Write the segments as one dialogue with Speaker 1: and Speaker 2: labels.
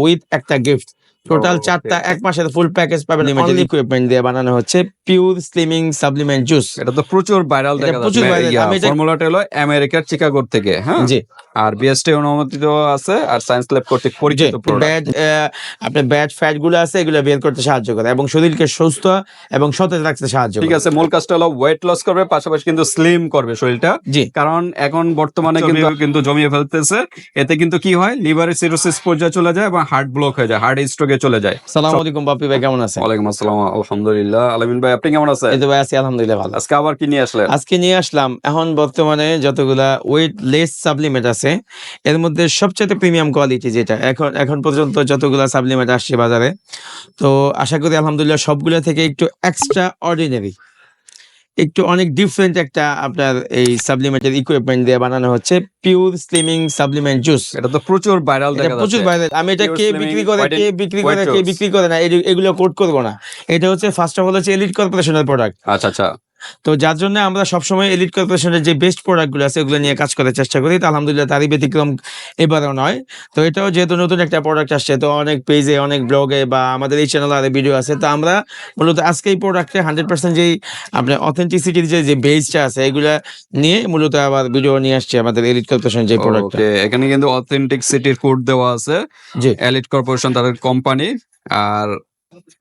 Speaker 1: With একটা gift total চারটা এক মাসের ফুল প্যাকেজ পাবেন লিমিটেড ইকুইপমেন্ট দিয়ে বানানো হচ্ছে পিওর স্লিমিং সাপ্লিমেন্ট জুস
Speaker 2: এটা তো প্রচুর ভাইরাল দেখা
Speaker 1: প্রচুর
Speaker 2: যাচ্ছে
Speaker 1: এটা-
Speaker 2: ফর্মুলাটা হলো আমেরিকার চিকাগোর থেকে হ্যাঁ?
Speaker 1: জি।
Speaker 2: আর বিএসটি অনুমোদিত আছে আর সায়েন্স ল্যাব কর্তৃক পরিচিত
Speaker 1: ব্যাড আপনার ব্যাড ফ্যাটগুলো আছে এগুলো বের করতে সাহায্য করে এবং শরীরকে সুস্থ এবং সতেজ রাখতে সাহায্য করে।
Speaker 2: ঠিক আছে মূল কাজটা হলো ওয়েট লস করবে পাশাপাশি কিন্তু স্লিম করবে শরীরটা।
Speaker 1: জি।
Speaker 2: কারণ এখন বর্তমানে কিন্তু কিন্তু জমিয়ে ফেলতেছে। এতে কিন্তু কি হয়? লিভারের সিরোসিস পর্যায়ে চলে যায় এবং হার্ট ব্লক হয়ে যায়। হার্ট স্ট্রোকে চলে যায়।
Speaker 1: সালাম আলাইকুম বাপি ভাই কেমন আছেন?
Speaker 2: ওয়ালাইকুম আসসালাম আলহামদুলিল্লাহ। আলামিন ভাই আপনি কেমন আছেন?
Speaker 1: এই তো ভাই আছি আলহামদুলিল্লাহ ভালো।
Speaker 2: আজকে আবার কি নিয়ে আসলেন?
Speaker 1: আজকে নিয়ে আসলাম এখন বর্তমানে যতগুলা ওয়েট লেস সাপ্লিমেন্ট আছে এর মধ্যে সবচেয়ে প্রিমিয়াম কোয়ালিটি যেটা এখন এখন পর্যন্ত যতগুলা সাপ্লিমেন্ট আসছে বাজারে। তো আশা করি আলহামদুলিল্লাহ সবগুলো থেকে একটু এক্সট্রা অর্ডিনারি একটু অনেক ডিফারেন্ট একটা আপনার এই সাবলিমেন্টের ইকুইপমেন্ট দিয়ে বানানো হচ্ছে। পিওর স্লিমিং সাবলিমেন্ট জুস
Speaker 2: এটা তো প্রচুর ভাইরাল
Speaker 1: এটা
Speaker 2: দেখা
Speaker 1: প্রচুর ভাইরাল আমি এটা কে বিক্রি করে কে বিক্রি করে কে বিক্রি করে না এগুলো- এগুলো কোট করব না। এটা হচ্ছে ফার্স্ট অফ অল হচ্ছে এলিট কর্পোরেশনের প্রোডাক্ট
Speaker 2: আচ্ছা আচ্ছা।
Speaker 1: তো যার জন্য আমরা সবসময় এলিট কর্পোরেশনের যে বেস্ট প্রোডাক্টগুলো আছে ওগুলো নিয়ে কাজ করার চেষ্টা করি। তো আলহামদুলিল্লাহ তারই ব্যতিক্রম এবারও নয়। তো এটাও যেহেতু নতুন একটা প্রোডাক্ট আসছে তো অনেক পেজে অনেক ব্লগে বা আমাদের এই চ্যানেলে আরে ভিডিও আছে। তো আমরা মূলত আজকে এই প্রোডাক্টে হান্ড্রেড পার্সেন্ট যেই আপনার অথেন্টিসিটির যে যে বেসটা আছে এগুলা নিয়ে মূলত আবার ভিডিও নিয়ে আসছে আমাদের এলিট কর্পোরেশন যে
Speaker 2: প্রোডাক্ট এখানে কিন্তু অথেন্টিক সিটির কোড দেওয়া আছে।
Speaker 1: যে
Speaker 2: এলিট কর্পোরেশন তাদের কোম্পানি আর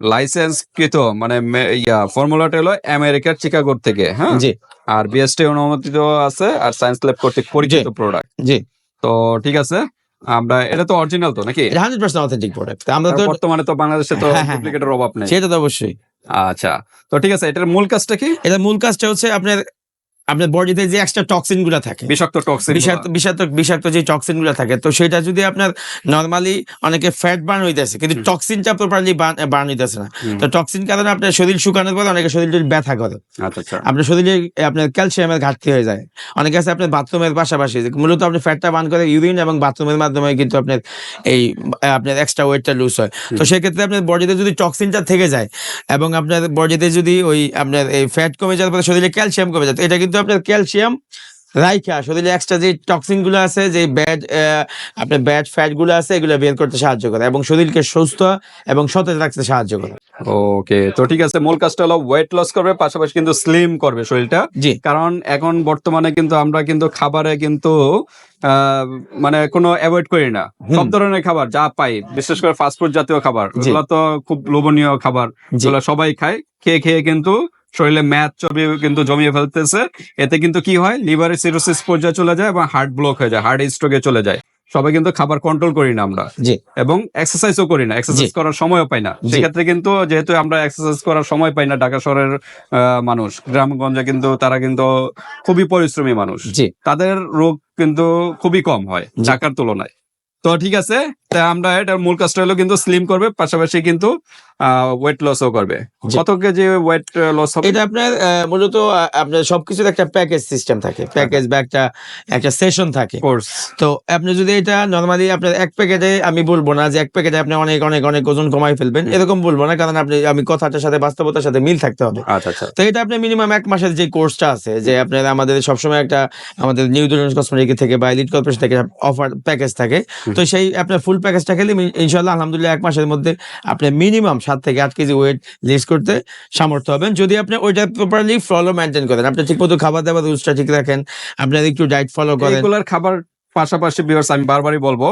Speaker 2: লাইসেন্স কৃত মানে ইয়া ফর্মুলাটা হলো আমেরিকার চিকাগো থেকে হ্যাঁ?
Speaker 1: জি।
Speaker 2: আর বিএসটি অনুমোদিত আছে আর সায়েন্স ল্যাব কর্তৃক পরিচিত প্রোডাক্ট
Speaker 1: জি।
Speaker 2: তো ঠিক আছে আমরা এটা তো অরিজিনাল তো নাকি?
Speaker 1: এটা হান্ড্রেড পার্সেন্ট অথেন্টিক প্রোডাক্ট আমরা তো
Speaker 2: বর্তমানে তো বাংলাদেশে তো
Speaker 1: হ্যাঁ, হ্যাঁ, হ্যাঁ।
Speaker 2: ডুপ্লিকেটের অভাব নেই।
Speaker 1: সেটা তো অবশ্যই।
Speaker 2: আচ্ছা তো ঠিক আছে এটার মূল কাজটা কি?
Speaker 1: এটা মূল কাজটা হচ্ছে আপনার আপনার বডিতে যে এক্সট্রা টক্সিনগুলা থাকে
Speaker 2: বিষাক্ত টক্সিন
Speaker 1: বিষাক্ত বিষাক্ত বিষাক্ত যে টক্সিনগুলো থাকে তো সেটা যদি আপনার নর্মালি অনেকে ফ্যাট বার্ন হইতেছে কিন্তু টক্সিনটা প্রপারলি বার্ন হইতেছে না। তো টক্সিন কারণে আপনার শরীর শুকানোর পরে অনেকে শরীরে ব্যথা করে।
Speaker 2: আচ্ছা আচ্ছা।
Speaker 1: আপনার শরীরে আপনার ক্যালসিয়ামের ঘাটতি হয়ে যায়। অনেকে আছে আপনার বাথরুমের পাশাপাশি মূলত আপনি ফ্যাটটা বার্ন করে ইউরিন এবং বাথরুমের মাধ্যমে কিন্তু আপনার এই আপনার এক্সট্রা ওয়েটটা লুজ হয়। তো সেক্ষেত্রে আপনার বডিতে যদি টক্সিনটা থেকে যায় এবং আপনার বডিতে যদি ওই আপনার এই ফ্যাট কমে যাওয়ার পরে শরীরে ক্যালসিয়াম কমে যায় এটা কিন্তু আপনার ক্যালসিয়াম রাইখা শরীরে এক্সট্রা যে টক্সিনগুলো আছে যে ব্যাড আপনার ব্যাড ফ্যাটগুলো আছে এগুলো বের করতে সাহায্য করে এবং শরীরকে সুস্থ এবং সতেজ রাখতে সাহায্য করে।
Speaker 2: ওকে তো ঠিক আছে মূল কাজটা হলো ওয়েট লস করবে পাশাপাশি কিন্তু স্লিম করবে শরীরটা।
Speaker 1: জি।
Speaker 2: কারণ এখন বর্তমানে কিন্তু আমরা কিন্তু খাবারে কিন্তু মানে কোনো অ্যাভয়েড করি না। সব ধরনের খাবার যা পাই বিশেষ করে ফাস্টফুড জাতীয় খাবার। এগুলো তো খুব লোভনীয় খাবার। যেগুলো সবাই খায় খেয়ে খেয়ে কিন্তু শরীরে ম্যাচ চর্বি কিন্তু জমিয়ে ফেলতেছে। এতে কিন্তু কি হয়? লিভারের সিরোসিস পর্যায়ে চলে যায় এবং হার্ট ব্লক হয়ে যায় হার্ট স্ট্রোকে চলে যায়। সবাই কিন্তু খাবার কন্ট্রোল করি না আমরা। এবং এক্সারসাইজও করি না এক্সারসাইজ করার সময়ও পাই না। সেক্ষেত্রে কিন্তু যেহেতু আমরা এক্সারসাইজ করার সময় পাই না ঢাকা শহরের আহ, মানুষ গ্রামগঞ্জে কিন্তু তারা কিন্তু খুবই পরিশ্রমী মানুষ। তাদের রোগ কিন্তু খুবই কম হয় ঢাকার তুলনায়। তো ঠিক আছে তা আমরা এটার মূল কাজটা হলো কিন্তু স্লিম করবে পাশাপাশি কিন্তু ওয়েট লসও করবে। কত কেজি ওয়েট লস হবে?
Speaker 1: এটা আপনার মূলত আপনার সবকিছুর একটা প্যাকেজ সিস্টেম থাকে। প্যাকেজ বা একটা একটা সেশন থাকে।
Speaker 2: কোর্স
Speaker 1: তো আপনি যদি এটা নর্মালি আপনার এক প্যাকেটে আমি বলব না যে এক প্যাকেটে আপনি অনেক অনেক অনেক ওজন কমাই ফেলবেন। এরকম বলব না কারণ আপনি আমি কথাটার সাথে বাস্তবতার সাথে মিল থাকতে হবে।
Speaker 2: আচ্ছা আচ্ছা।
Speaker 1: তো এটা আপনি মিনিমাম এক মাসের যে কোর্সটা আছে যে আপনার আমাদের সবসময় একটা আমাদের নিউ দুলেন্স কসমেটিক থেকে বা লিড কর্পোরেশন থেকে অফার প্যাকেজ থাকে। তো সেই আপনার ফুল প্যাকেজটা খেলে ইনশাল্লাহ আলহামদুলিল্লাহ এক মাসের মধ্যে আপনি মিনিমাম সাত থেকে আট কেজি ওয়েট লিস্ট করতে সামর্থ্য হবেন। যদি আপনি ওইটা প্রপারলি ফলো মেনটেন করেন আপনি ঠিকমতো খাবার দাবার রুলসটা ঠিক রাখেন আপনার একটু ডায়েট ফলো করেন।
Speaker 2: রেগুলার খাবার পাশাপাশি ভিউয়ার্স আমি বারবারই বলব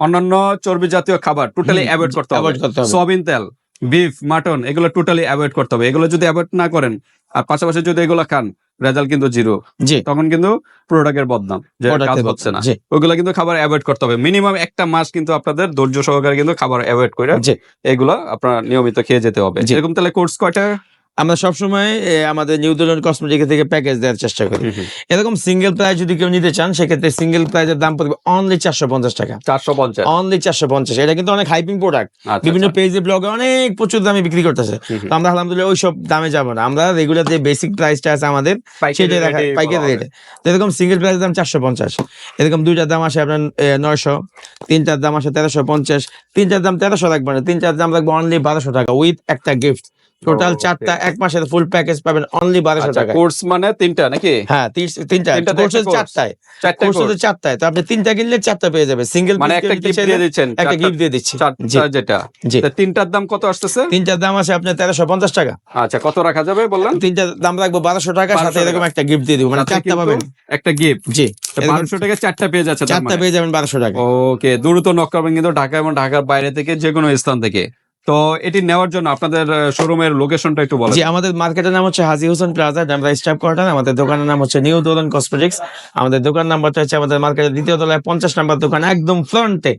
Speaker 2: অন্যান্য চর্বি জাতীয় খাবার টোটালি অ্যাভয়েড করতে হবে। সয়াবিন তেল বিফ মাটন এগুলো টোটালি অ্যাভয়েড করতে হবে। এগুলো যদি অ্যাভয়েড না করেন আর পাশাপাশি যদি এগুলো খান রেজাল্ট কিন্তু জিরো।
Speaker 1: জি।
Speaker 2: তখন কিন্তু প্রোডাক্টের বদনাম যে কাজ হচ্ছে না।
Speaker 1: জি।
Speaker 2: কিন্তু খাবার অ্যাভয়েড করতে হবে। মিনিমাম একটা মাস কিন্তু আপনাদের ধৈর্য সহকারে কিন্তু খাবার অ্যাভয়েড করে এগুলো আপনার নিয়মিত খেয়ে যেতে হবে।
Speaker 1: যেরকম
Speaker 2: এরকম তাহলে কোর্স কয়টা?
Speaker 1: আমরা সবসময় আমাদের নিউ দুলন কসমেটিক থেকে প্যাকেজ দেওয়ার চেষ্টা করি। এরকম সিঙ্গেল প্রাইস যদি কেউ নিতে চান সেক্ষেত্রে সিঙ্গেল প্রাইজের দাম পড়বে অনলি চারশো পঞ্চাশ টাকা।
Speaker 2: চারশো পঞ্চাশ।
Speaker 1: অনলি চারশো পঞ্চাশ। এটা কিন্তু অনেক হাইপিং প্রোডাক্ট বিভিন্ন পেজে ব্লগে অনেক প্রচুর দামে বিক্রি করতেছে। তো আমরা আলহামদুলিল্লাহ ওই সব দামে যাব না। আমরা রেগুলার যে বেসিক প্রাইসটা আছে আমাদের সেটাই দেখা পাইকারি রেটে তো এরকম সিঙ্গেল প্রাইসের দাম চারশো পঞ্চাশ। এরকম দুইটার দাম আসে আপনার নয়শো। তিনটার দাম আসে তেরোশো পঞ্চাশ। তিনটার দাম তেরোশো রাখব না। তিনটার দাম রাখব অনলি বারোশো টাকা উইথ একটা গিফট টোটাল চারটা এক মাসের ফুল প্যাকেজ পাবেন অনলি বারোশো
Speaker 2: আচ্ছা
Speaker 1: টাকা
Speaker 2: কোর্স মানে তিনটা নাকি?
Speaker 1: হ্যাঁ তিনটা। Course
Speaker 2: course?
Speaker 1: চারটায়।
Speaker 2: চারটা
Speaker 1: কোর্স
Speaker 2: course?
Speaker 1: চারটায়। তো আপনি তিনটা কিনলে চারটা পেয়ে যাবে সিঙ্গেল
Speaker 2: মানে একটা গিফট দিয়ে দিচ্ছেন।
Speaker 1: একটা গিফট দিয়ে দিচ্ছি।
Speaker 2: যেটা। তিনটার দাম কত আসতেছে?
Speaker 1: তিনটার দাম আছে আপনার তেরোশো পঞ্চাশ টাকা।
Speaker 2: আচ্ছা কত রাখা যাবে বললেন?
Speaker 1: তিনটার দাম রাখব বারোশো টাকা সাথে এরকম একটা গিফট দিয়ে দিব। মানে চারটা পাবেন।
Speaker 2: একটা গিফট
Speaker 1: জি।
Speaker 2: বারোশো টাকা চারটা পেয়ে যাচ্ছে
Speaker 1: চারটা
Speaker 2: মানে।
Speaker 1: পেয়ে যাবেন বারোশো টাকা।
Speaker 2: ওকে দ্রুত নক করবেন কিন্তু ঢাকা এবং ঢাকার বাইরে থেকে যে কোনো স্থান থেকে। তো এটি নেওয়ার জন্য আপনাদের শোরুমের লোকেশনটা একটু বলেন।
Speaker 1: জি আমাদের মার্কেটের নাম হচ্ছে হাজি হোসেন প্লাজা আমরা স্টাফ কোয়ার্টার আমাদের দোকানের নাম হচ্ছে নিউ দোলন কসমেটিক্স আমাদের দোকান নাম্বারটা হচ্ছে আমাদের মার্কেটের দ্বিতীয় তলায় পঞ্চাশ নাম্বার দোকান একদম ফ্রন্টে।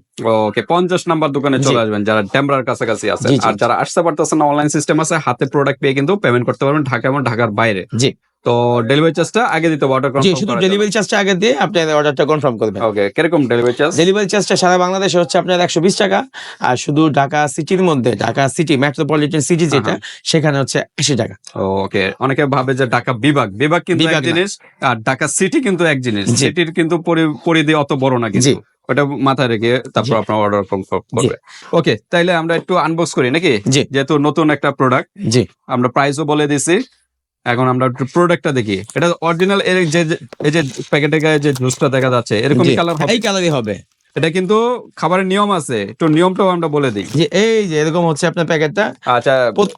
Speaker 2: ওকে পঞ্চাশ নাম্বার দোকানে চলে আসবেন যারা ডেমরার কাছাকাছি আছে। আর যারা আসতে পারতেছেন না অনলাইন সিস্টেম আছে হাতে প্রোডাক্ট পেয়ে কিন্তু পেমেন্ট করতে পারবেন ঢাকা এবং ঢাকার বাইরে।
Speaker 1: জি।
Speaker 2: তো ডেলিভারি চার্জটা আগে দিতে হবে অর্ডার
Speaker 1: জি শুধু ডেলিভারি চার্জটা আগে দিয়ে আপনি অর্ডারটা কনফার্ম করবেন
Speaker 2: ওকে কীরকম ডেলিভারি চার্জ
Speaker 1: ডেলিভারি চার্জটা সারা বাংলাদেশে হচ্ছে আপনার একশো বিশ টাকা আর শুধু ঢাকা সিটির মধ্যে ঢাকা সিটি মেট্রোপলিটন সিটি যেটা সেখানে হচ্ছে আশি টাকা।
Speaker 2: ওকে অনেকে ভাবে যে ঢাকা বিভাগ বিভাগ কিন্তু এক জিনিস আর ঢাকা সিটি কিন্তু এক জিনিস। সিটির কিন্তু পরি- পরিধি অত বড় না কিন্তু। ওটা মাথায় রেখে তারপর আপনার অর্ডার করবে। ওকে তাইলে আমরা একটু আনবক্স করি নাকি? যেহেতু নতুন একটা প্রোডাক্ট
Speaker 1: জি।
Speaker 2: আমরা প্রাইসও বলে দিছি। এখন আমরা একটু প্রোডাক্টটা দেখি। এটা অরিজিনাল এর যে এই যে প্যাকেটে গায়ে যে জুসটা দেখা যাচ্ছে এরকম কালার হবে?
Speaker 1: এই কালারই হবে।
Speaker 2: এটা কিন্তু খাবারের নিয়ম আছে। একটু নিয়মটাও আমরা বলে দিই।
Speaker 1: যে এই যে এরকম হচ্ছে আপনার প্যাকেটটা
Speaker 2: আচ্ছা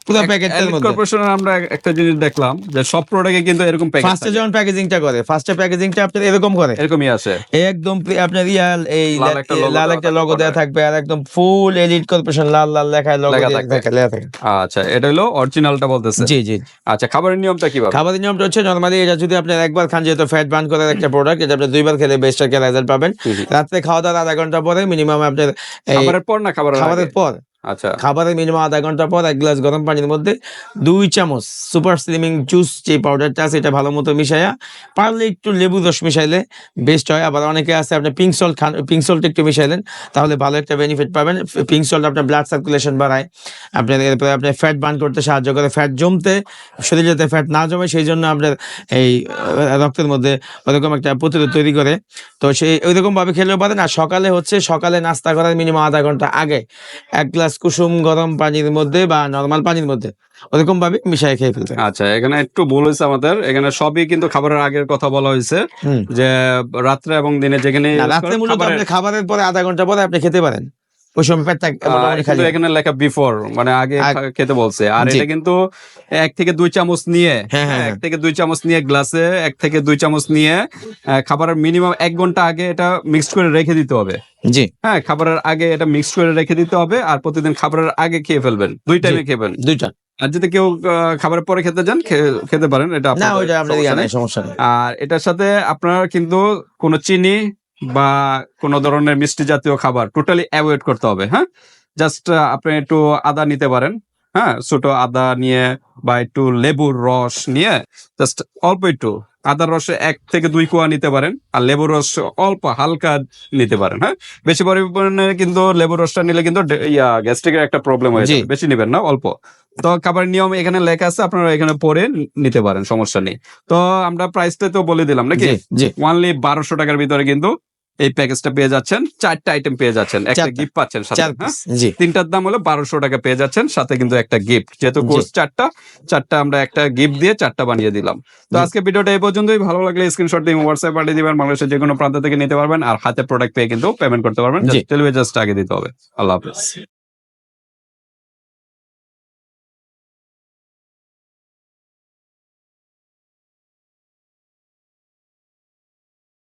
Speaker 1: পুরো প্যাকেটটার মধ্যে।
Speaker 2: কর্পোরেশনের আমরা একটা জিনিস দেখলাম যে সব প্রোডাক্টে কিন্তু এরকম প্যাকেট
Speaker 1: ফার্স্টে যখন প্যাকেজিংটা করে ফার্স্টে প্যাকেজিংটা আপনার এরকম করে।
Speaker 2: এরকমই আসে
Speaker 1: একদম আপনার ইয়াল এই
Speaker 2: লাল একটা দেওয়া
Speaker 1: লগো দেওয়া
Speaker 2: পরে।
Speaker 1: থাকবে আর একদম ফুল এলিট কর্পোরেশন লাল লাল লেখায় লগো
Speaker 2: লেখা
Speaker 1: লেখা
Speaker 2: থাকবে।
Speaker 1: থাকে লেখা থাকে।
Speaker 2: আচ্ছা এটা হলো অরিজিনালটা বলতেছে।
Speaker 1: জি জি
Speaker 2: আচ্ছা খাবারের নিয়মটা কীভাবে?
Speaker 1: খাবারের নিয়মটা হচ্ছে নর্মালি এটা যদি আপনি একবার খান যেহেতু ফ্যাট বার্ন করার একটা প্রোডাক্ট এটা আপনি দুইবার খেলে বেস্ট একটা রেজাল্ট পাবেন। রাত্রে খাওয়া দাওয়ার আধা ঘণ্টা পরে মিনিমাম আপনার এই
Speaker 2: খাবারের পর না খাবারের
Speaker 1: খাবারের
Speaker 2: আগে?
Speaker 1: পর
Speaker 2: আচ্ছা।
Speaker 1: খাবারের মিনিমাম আধা ঘণ্টা পর এক গ্লাস গরম পানির মধ্যে দুই চামচ সুপার স্লিমিং জুস যে পাউডারটা আছে, এটা ভালো মতো মিশাইয়া, পারলে একটু লেবু রস মিশাইলে বেস্ট হয়। আবার অনেকে আছে, আপনি পিঙ্ক সল্ট খান পিঙ্ক সল্ট একটু মিশাইলেন, তাহলে ভালো একটা বেনিফিট পাবেন। পিঙ্ক সল্ট আপনার ব্লাড সার্কুলেশন বাড়ায়। আপনার এরপরে আপনার ফ্যাট বার্ন করতে সাহায্য করে। ফ্যাট জমতে, শরীরে যাতে ফ্যাট না জমে, সেই জন্য আপনার এই রক্তের মধ্যে ওরকম একটা প্রতিরোধ তৈরি করে। তো সেই ওইরকমভাবে খেলেও পারেন। আর সকালে হচ্ছে, সকালে নাস্তা করার মিনিমাম আধা ঘণ্টা আগে এক গ্লাস কুসুম গরম পানির মধ্যে বা নর্মাল পানির মধ্যে ওরকম ভাবে মিশাই খেয়ে ফেলতে
Speaker 2: আচ্ছা এখানে একটু ভুল হয়েছে আমাদের। এখানে সবই কিন্তু খাবারের আগের কথা বলা হয়েছে যে রাত্রে এবং দিনে যেখানে
Speaker 1: রাত্রে মূলত আপনি খাবারের পরে আধা ঘণ্টা পরে আপনি খেতে পারেন। ওই সময় পেটটা
Speaker 2: এখানে লেখা বিফোর মানে আগে খেতে বলছে। আর এটা কিন্তু এক থেকে দুই চামচ নিয়ে
Speaker 1: হ্যাঁ, হ্যাঁ,
Speaker 2: এক থেকে দুই চামচ নিয়ে গ্লাসে এক থেকে দুই চামচ নিয়ে খাবারের মিনিমাম এক ঘণ্টা আগে এটা মিক্স করে রেখে দিতে হবে।
Speaker 1: জি।
Speaker 2: হ্যাঁ খাবারের আগে এটা মিক্স করে রেখে দিতে হবে আর প্রতিদিন খাবারের আগে খেয়ে ফেলবেন। দুই টাইমে খেবেন
Speaker 1: দুইটা।
Speaker 2: আর যদি কেউ খাবারের পরে খেতে যান খেতে পারেন এটা
Speaker 1: না ওইটা আপনার
Speaker 2: সমস্যা নেই। আর এটার সাথে আপনার কিন্তু কোনো চিনি বা কোনো ধরনের মিষ্টি জাতীয় খাবার টোটালি অ্যাভয়েড করতে হবে হ্যাঁ? জাস্ট আপনি একটু আদা নিতে পারেন হ্যাঁ? ছোট আদা নিয়ে বা একটু লেবুর রস নিয়ে জাস্ট অল্প একটু আদার রসে এক থেকে দুই কোয়া নিতে পারেন আর লেবুর রস অল্প হালকা নিতে পারেন হ্যাঁ? বেশি পরিমাণে কিন্তু লেবুর রসটা নিলে কিন্তু ইয়া গ্যাস্ট্রিকের একটা প্রবলেম হয়ে। যাবে। বেশি নেবেন না অল্প। তো খাবার নিয়ম এখানে লেখা আছে আপনারা এখানে পরে নিতে পারেন সমস্যা নেই। তো আমরা প্রাইসটা তো বলে দিলাম নাকি? ওয়ানলি বারোশো টাকার ভিতরে কিন্তু এই প্যাকেজটা পেয়ে যাচ্ছেন। চারটা আইটেম পেয়ে যাচ্ছেন। একটা গিফট পাচ্ছেন সাথে হ্যাঁ? তিনটার দাম হলো বারোশো টাকা পেয়ে যাচ্ছেন সাথে কিন্তু একটা গিফট যেহেতু কোর্স চারটা চারটা আমরা একটা গিফট দিয়ে চারটা বানিয়ে দিলাম। তো। আজকে ভিডিওটা এই পর্যন্তই। ভালো লাগলে স্ক্রিনশট দিয়ে হোয়াটসঅ্যাপ পাঠিয়ে দিবেন। বাংলাদেশের যে কোনো প্রান্ত থেকে নিতে পারবেন। আর হাতে প্রোডাক্ট পেয়ে কিন্তু পেমেন্ট করতে পারবেন। জাস্ট জাস্ট আগে দিতে হবে। আল্লাহ হাফেজ।